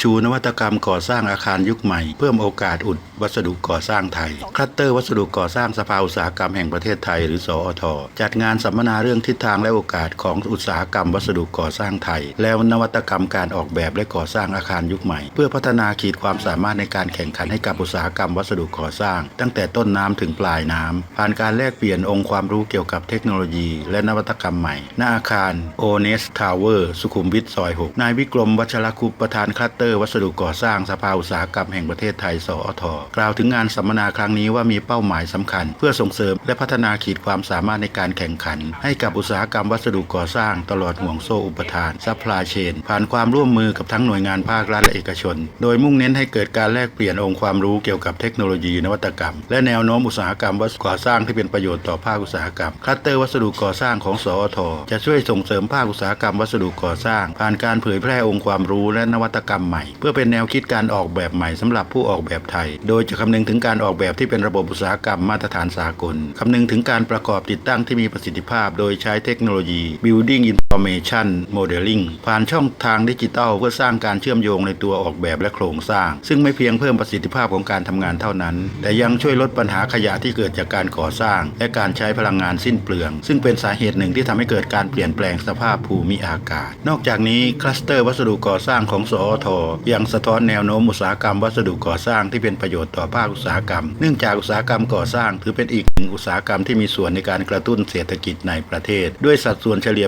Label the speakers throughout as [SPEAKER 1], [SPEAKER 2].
[SPEAKER 1] ชูนวัตกรรมก่อสร้างอาคารยุคใหม่ เพิ่มโอกาสอุดวัสดุก่อสร้างไทย คลัสเตอร์วัสดุก่อสร้างสภาอุตสาหกรรมแห่งประเทศไทยหรือสอท จัดงานสัมมนาเรื่องทิศทางและโอกาสของอุตสาหกรรมวัสดุก่อสร้างไทย และนวัตกรรมการออกแบบและก่อสร้างอาคารยุคใหม่ เพื่อพัฒนาขีดความสามารถในการแข่งขันให้กับอุตสาหกรรมวัสดุก่อสร้าง ตั้งแต่ต้นน้ำถึงปลายน้ำผ่านการแลกเปลี่ยนองค์ความรู้เกี่ยวกับเทคโนโลยี และนวัตกรรมใหม่หน้าอาคารโอเนสทาวเวอร์สุขุมวิทซอย 6 นายวิกรมวัชรคุปประธานคลัสเตอร์วัสดุก่อสร้างสภาอุตสาหกรรมแห่งประเทศไทย สอทกล่าวถึงงานสัมมนาครั้งนี้ว่ามีเป้าหมายสำคัญ เพื่อส่งเสริมและพัฒนาขีดความสามารถในการแข่งขัน ให้กับอุตสาหกรรมวัสดุก่อสร้างตลอดห่วงโซ่อุปทานซัพพลายเชน ผ่านความร่วมมือกับทั้งหน่วยงานภาครัฐและเอกชน โดยมุ่งเน้นให้เกิดการแลกเปลี่ยนองค์ความรู้เกี่ยวกับเทคโนโลยีนวัตกรรม และแนวโน้มอุตสาหกรรมวัสดุก่อสร้างที่เป็นประโยชน์ต่อภาคอุตสาหกรรมคลัสเตอร์วัสดุก่อสร้างของสอทจะช่วยส่งเสริมภาคอุตสาหกรรมวัสดุก่อสร้าง ผ่านการเผยแพร่องค์ความรู้และนวัตกรรมใหม่เพื่อเป็นแนวคิดการออกแบบใหม่สำหรับผู้ออกแบบไทย โดยจะคำนึงถึงการออกแบบที่เป็นระบบอุตสาหกรรมมาตรฐานสากลคำนึงถึงการประกอบติดตั้งที่มีประสิทธิภาพ โดยใช้เทคโนโลยี Building Information Modeling ผ่านช่องทางดิจิทัลเพื่อสร้างการเชื่อมโยงในตัวออกแบบและโครงสร้าง ซึ่งไม่เพียงเพิ่มประสิทธิภาพของการทำงานเท่านั้น แต่ยังช่วยลดปัญหาขยะที่เกิดจากการก่อสร้าง และการใช้พลังงานสิ้นเปลือง ซึ่งเป็นสาเหตุหนึ่งที่ทำให้เกิดการเปลี่ยนแปลงสภาพภูมิอากาศ นอกจากนี้คลัสเตอร์วัสดุก่อสร้างของสอทยังสะท้อนแนวโน้มอุตสาหกรรมวัสดุก่อสร้างที่เป็นประโยชน์ต่อภาคอุตสาหกรรม เนื่องจากอุตสาหกรรมก่อสร้าง ถือเป็นอีกหนึ่งอุตสาหกรรมที่มีส่วนในการกระตุ้นเศรษฐกิจในประเทศ ด้วยสัดส่วนเฉลี่ย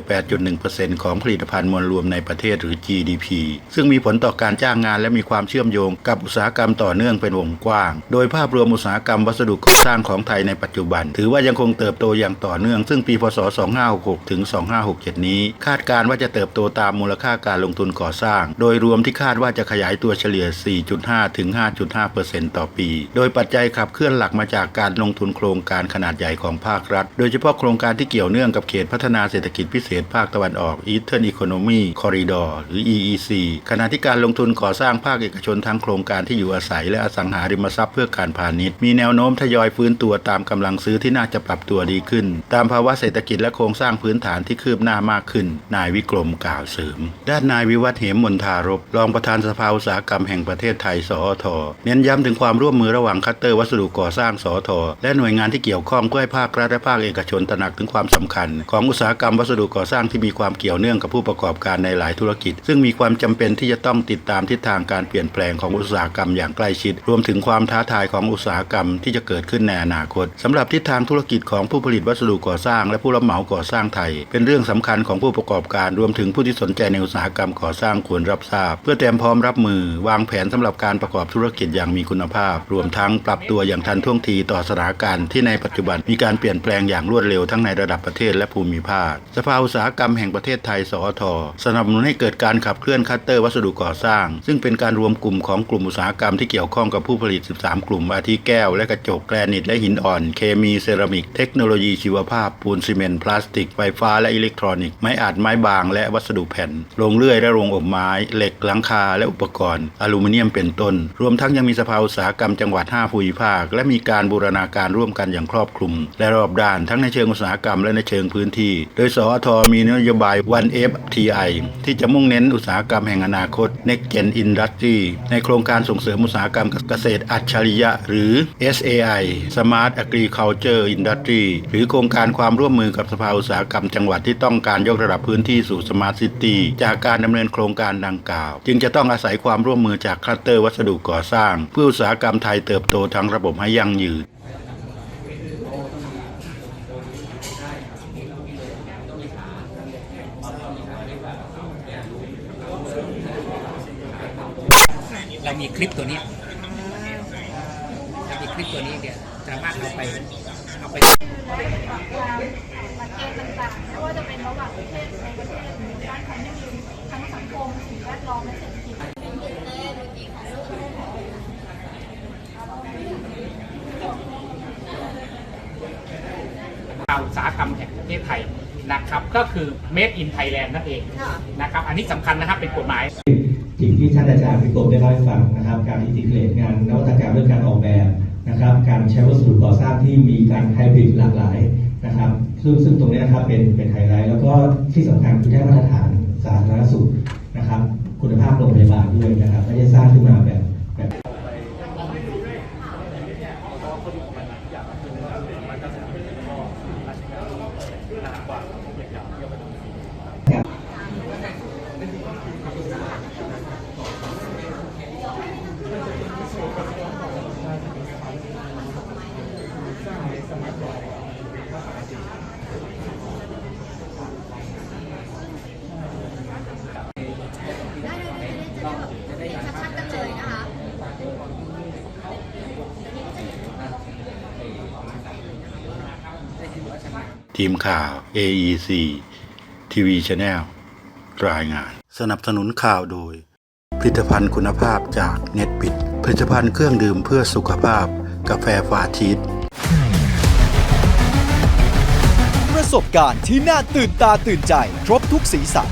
[SPEAKER 1] 8.1%ของผลิตภัณฑ์มวลรวมในประเทศหรือ GDP ซึ่งมีผลต่อการจ้างงานและมีความเชื่อมโยงกับอุตสาหกรรมต่อเนื่องเป็นวงกว้าง โดยภาพรวมอุตสาหกรรมวัสดุก่อสร้างของไทยในปัจจุบัน ถือว่ายังคงเติบโตอย่างต่อเนื่อง ซึ่งปี พศ 2566 ถึง 2567 นี้ คาดการณ์ว่าจะเติบโตตามมูลค่าการลงทุนก่อสร้าง โดยรวมที่คาดว่าจะขยายตัวเฉลี่ย 4.5 ถึง 5.5%ต่อปี โดยปัจจัยขับเคลื่อนหลักมาจากการลงทุนโครงการขนาดใหญ่ของภาครัฐ โดยเฉพาะโครงการที่เกี่ยวเนื่องกับเขตพัฒนาเศรษฐกิจพิเศษภาคตะวันออก Eastern Economy Corridor หรือ EEC ขณะที่การลงทุนก่อสร้างภาคเอกชนทั้งโครงการที่อยู่อาศัยและอสังหาริมทรัพย์เพื่อการพาณิชย์ มีแนวโน้มทยอยฟื้นตัวตามกำลังซื้อที่น่าจะปรับตัวดีขึ้น ตามภาวะเศรษฐกิจและโครงสร้างพื้นฐานที่คืบหน้ามากขึ้น นายวิกรมกล่าวเสริม ด้านนายวิวัฒน์เหมมนทารบรองประธานสภาอุตสาหกรรมแห่งประเทศไทย สอทเน้นย้ำถึงความร่วมมือระหว่างคัตเตอร์วัสดุก่อสร้างสอทและหน่วยงานที่เกี่ยวข้องเพื่อให้ภาครัฐและภาคเอกชนตระหนักถึงความสำคัญ ของอุตสาหกรรมวัสดุก่อสร้างที่มีความเกี่ยวเนื่องกับผู้ประกอบการในหลายธุรกิจ ซึ่งมีความจำเป็นที่จะต้องติดตามทิศทางการเปลี่ยนแปลงของอุตสาหกรรมอย่างใกล้ชิด รวมถึงความท้าทายของอุตสาหกรรมที่จะเกิดขึ้นในอนาคตสำหรับทิศทางธุรกิจของผู้ผลิตวัสดุก่อสร้าง และผู้รับเหมาก่อสร้างไทย เป็นเรื่องสำคัญของผู้ประกอบการรวมถึงผู้ที่สนใจในอุตสาหกรรมก่อสร้างควรรับทราบ เพื่อเตรียมพร้อมรับมือ วางแผนสำหรับการประกอบธุรกิจอย่างมีคุณภาพ รวมทั้งปรับตัวอย่างทันท่วงทีต่อสถานการณ์ที่ในปัจจุบันมีการเปลี่ยนแปลงอย่างรวดเร็วทั้งในระดับประเทศและภูมิภาค สภาอุตสาหกรรมแห่งประเทศไทย สอทสนับสนุนให้เกิดการขับเคลื่อนคัตเตอร์วัสดุก่อสร้าง ซึ่งเป็นการรวมกลุ่มของกลุ่มอุตสาหกรรมที่เกี่ยวข้องกับผู้ผลิต 13 กลุ่มอาทิแก้วและกระจกแกรนิตและหินอ่อน เคมีเซรามิก เทคโนโลยีชีวภาพ ปูนซีเมนต์พลาสติก ไฟฟ้าและอิเล็กทรอนิกส์ ไม้อัดไม้บาง และวัสดุแผ่น โรงเลื่อยและโรงอบไม้ เหล็กหลังคาและอุปกรณ์ อลูมิเนียมเป็นต้น รวมทั้งยังมีสภาอุตสาหกรรมจังหวัด 5 ภูมิภาค และมีการบูรณาการร่วมกันอย่างครอบคลุม และรอบด้านทั้งในเชิงอุตสาหกรรมและในเชิงพื้นที่ โดยสอทมีนโยบาย One FTI ที่จะมุ่งเน้นอุตสาหกรรมแห่งอนาคต Next Gen Industry ในโครงการส่งเสริมอุตสาหกรรมเกษตรอัจฉริยะ หรือ SAI Smart Agriculture Industry หรือโครงการความร่วมมือกับสภาอุตสาหกรรมจังหวัดที่ต้องการยกระดับพื้นที่สู่ Smart City จากการดำเนินโครงการดังกล่าว จึงจะต้ององอาศัยความร่วมมือจากคัตเตอร์วัสดุก่อสร้าง เพื่ออุตสาหกรรมไทยเติบโตทั้งระบบให้ยั่งยืน
[SPEAKER 2] เรามีคลิปตัวนี้มีคลิปตัวนี้เดี๋ยวสามารถเอาไป เอาไป
[SPEAKER 3] ประเทศต่างๆไม่ว่าจะเป็นระหว่างประเทศในประเทศหรือด้านความยั่งยืนทั้งสังคมสิ่งแวดล้อมและเศรษฐกิจ
[SPEAKER 2] ข่าวอุตสาหกรรมแห่งประเทศไทยนะครับ ก็คือ made in Thailand นั่นเองนะครับ อันนี้สำคัญนะครับเป็นกฎหมาย
[SPEAKER 4] สิ่งที่ท่านอาจารย์พิกรมได้เล่าให้ฟังนะครับ การอินทิเกรตงานนวัตกรรมเรื่องการออกแบบ นะครับ การใช้วัสดุก่อสร้างที่มีการไฮบริดหลากหลายนะครับซึ่งซึ่งตรงนี้นะครับเป็นเป็นไฮไลท์แล้วก็ที่สำคัญคือได้มาตรฐานสาธารณสุขนะครับ คุณภาพโรงพยาบาลด้วยนะครับไม่ได้สร้างขึ้นมาแบบแบบ
[SPEAKER 5] ได้เลยจะได้จะได้แบบชัดๆกันเลยนะคะ
[SPEAKER 1] ทีมข่าว AEC TV Channel รายงาน สนับสนุนข่าวโดย ผลิตภัณฑ์คุณภาพจากเน็ตปิด ผลิตภัณฑ์เครื่องดื่มเพื่อสุขภาพ กาแฟฟาชีส
[SPEAKER 6] ประสบการณ์ที่น่าตื่นตาตื่นใจ ครบทุกสีสัน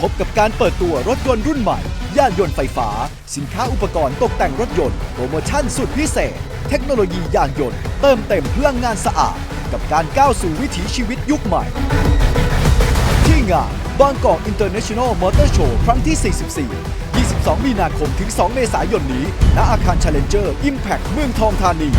[SPEAKER 6] พบกับการเปิดตัวรถยนต์รุ่นใหม่ ย่านยนต์ไฟฟ้า สินค้าอุปกรณ์ตกแต่งรถยนต์ โปรโมชั่นสุดพิเศษ เทคโนโลยียานยนต์ เติมเต็มพลังงานสะอาด กับการก้าวสู่วิถีชีวิตยุคใหม่ ที่งานบางกอกอินเตอร์เนชั่นแนลมอเตอร์โชว์ครั้งที่ 44 22 มีนาคมถึง 2 เมษายนนี้ ณ อาคาร Challenger Impact เมืองทองธานี